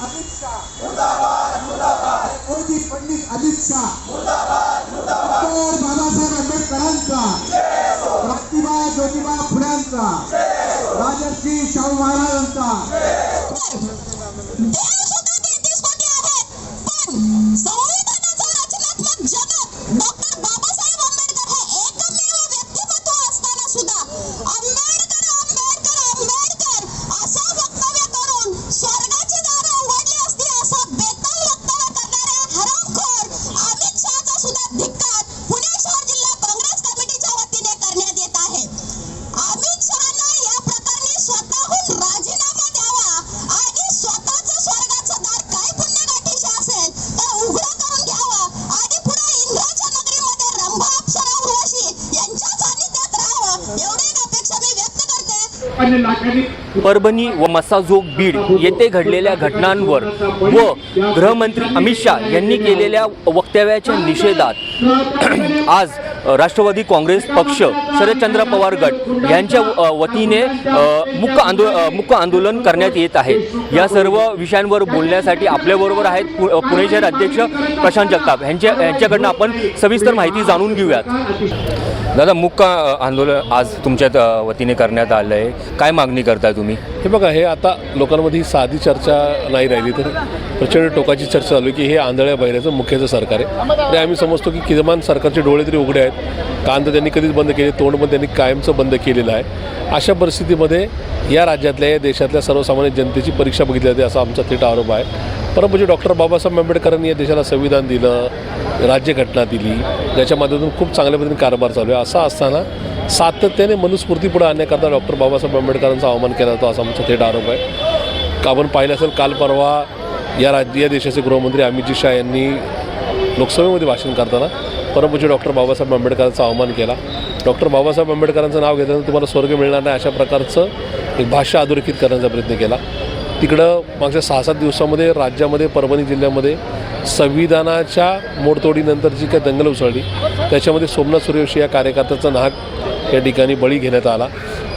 Amit Shah Modi Pandit Amit Shah doctor Babasaheb आंबेडकरांचा. प्रतिभा ज्योतिबा फुल्यांचा. राजर्षी शाहू महाराजांचा. परभणी व मसाजोग बीड येथे घडलेल्या घटनांवर व गृहमंत्री अमित शहा यांनी केलेल्या वक्तव्याच्या निषेधात आज राष्ट्रवादी काँग्रेस पक्ष शरदचंद्र पवार गट यांच्या वतीने मुक आंदो मुक आंदोलन करण्यात येत आहे. या सर्व विषयांवर बोलण्यासाठी आपल्याबरोबर आहेत पु पुणे शहर अध्यक्ष प्रशांत जगताप. यांच्या यांच्याकडनं आपण सविस्तर माहिती जाणून घेऊयात. दादा मुक्का आंदोलन आज तुमच्या वतीने करण्यात आलं आहे काय मागणी करताय तुम्ही? हे बघा हे आता लोकांमध्ये ही साधी चर्चा नाही राहिली तर प्रचंड टोकाची चर्चा चालू आहे की हे आंधळ्या बहिऱ्याचं मुख्याचं सरकार आहे. आणि आम्ही समजतो की किमान सरकारचे डोळे तरी उघडे आहेत. कान तर त्यांनी कधीच बंद केले तोंड पण त्यांनी कायमचं बंद केलेलं आहे. अशा परिस्थितीमध्ये या राज्यातल्या या देशातल्या सर्वसामान्य जनतेची परीक्षा बघितली जाते असा आमचा थेट आरोप आहे. परंतु म्हणजे डॉक्टर बाबासाहेब आंबेडकरांनी या देशाला संविधान दिलं राज्यघटना दिली ज्याच्या माध्यमातून खूप चांगल्या पद्धतीने कारभार चालू आहे. असा असताना सातत्याने मनुस्फूर्ती पुढे आणण्याकरता डॉक्टर बाबासाहेब आंबेडकरांचा अवमान केला जातो असा आमचा थेट आरोप आहे. का आपण पाहिलं असेल काल परवा या राज्य या देशाचे गृहमंत्री अमितजी शहा यांनी लोकसभेमध्ये भाषण करताना परमपूज्य डॉक्टर बाबासाहेब आंबेडकरांचा अवमान केला. डॉक्टर बाबासाहेब आंबेडकरांचं नाव घेताना तुम्हाला स्वर्ग मिळणार नाही अशा प्रकारचं एक भाष्य अधोरेखित करण्याचा प्रयत्न केला. तिकडं मागच्या सहा सात दिवसामध्ये राज्यामध्ये परभणी जिल्ह्यामध्ये संविधानाच्या मोडतोडीनंतर जी काही दंगल उसळली. त्याच्यामध्ये सोमनाथ सूर्यवंशी या कार्यकर्त्याचा नाहक या ठिकाणी बळी घेण्यात आला.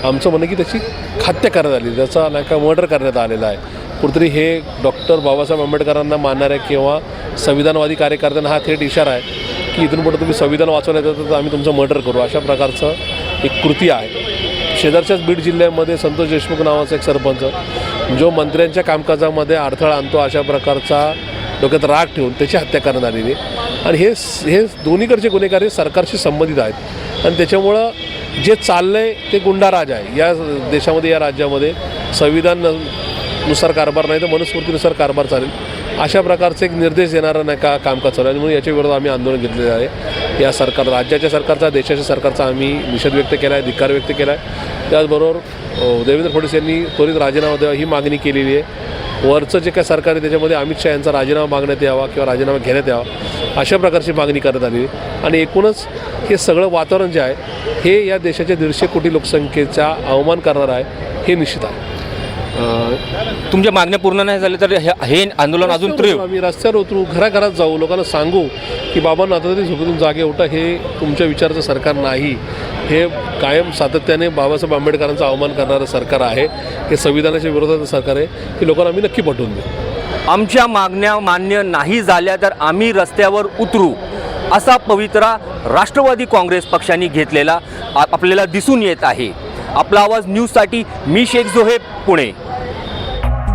आमचं म्हणणं की त्याची हत्या करण्यात आली. त्याचा नाही का मर्डर करण्यात आलेला आहे. कुठेतरी हे डॉक्टर बाबासाहेब आंबेडकरांना मानणाऱ्या किंवा संविधानवादी कार्यकर्त्यांना हा थेट इशारा आहे की इथून पुढे तुम्ही संविधान वाचवण्यात येतं तर आम्ही तुमचं मर्डर करू. अशा प्रकारचं एक कृती आहे. शेजारच्याच बीड जिल्ह्यामध्ये संतोष देशमुख नावाचा एक सरपंच जो मंत्र्यांच्या कामकाजामध्ये अडथळा आणतो अशा प्रकारचा डोक्यात राग ठेवून त्याची हत्या करण्यात आलेली आणि हे हे दोन्हीकडचे गुन्हेगार हे सरकारशी संबंधित आहेत. आणि त्याच्यामुळं जे चाललं आहे ते गुंडाराज आहे. या देशामध्ये या राज्यामध्ये संविधाननुसार कारभार नाही तर मनुस्मृतीनुसार कारभार चालेल. अशा प्रकारचे एक निर्देश देणारा नाही का कामकाज चालू आहे. आणि म्हणून याच्या विरोधात आम्ही आंदोलन घेतलेलं आहे. या सरकार राज्याच्या सरकारचा देशाच्या सरकारचा आम्ही निषेध व्यक्त केला आहे धिक्कार व्यक्त केला आहे. त्याचबरोबर देवेंद्र फडणवीस यांनी त्वरित राजीनामा द्यावा ही मागणी केलेली आहे. वरचं जे काय सरकार आहे त्याच्यामध्ये अमित शहा यांचा राजीनामा मागण्यात यावा किंवा राजीनामा घेण्यात यावा. अशा प्रकारची मागणी करण्यात आली. आणि एकूणच हे सगळं वातावरण जे आहे हे या देशाच्या दीडशे कोटी लोकसंख्येचा अवमान करणार आहे हे निश्चित आहे. तुमच्या मागण्या पूर्ण नाही झाल्या तर हे- हे आंदोलन अजून तीव्र उतरू आम्ही रस्त्यावर उतरू घराघरात जाऊ लोकांना सांगू की बाबांना आता तरी झोपेतून जागे उठा हे तुमच्या विचाराचं सरकार नाही. हे कायम सातत्याने बाबासाहेब आंबेडकरांचा अवमान करणारं सरकार आहे. हे संविधानाच्या विरोधाचं सरकार आहे. हे लोकांना आम्ही नक्की पटवून देऊ. आमच्या मागण्या मान्य नाही झाल्या तर आम्ही रस्त्यावर उतरू असा पवित्रा राष्ट्रवादी काँग्रेस पक्षाने घेतलेला आपल्याला दिसून येत आहे. आपला आवाज न्यूजसाठी मी शेख जोहेब पुणे.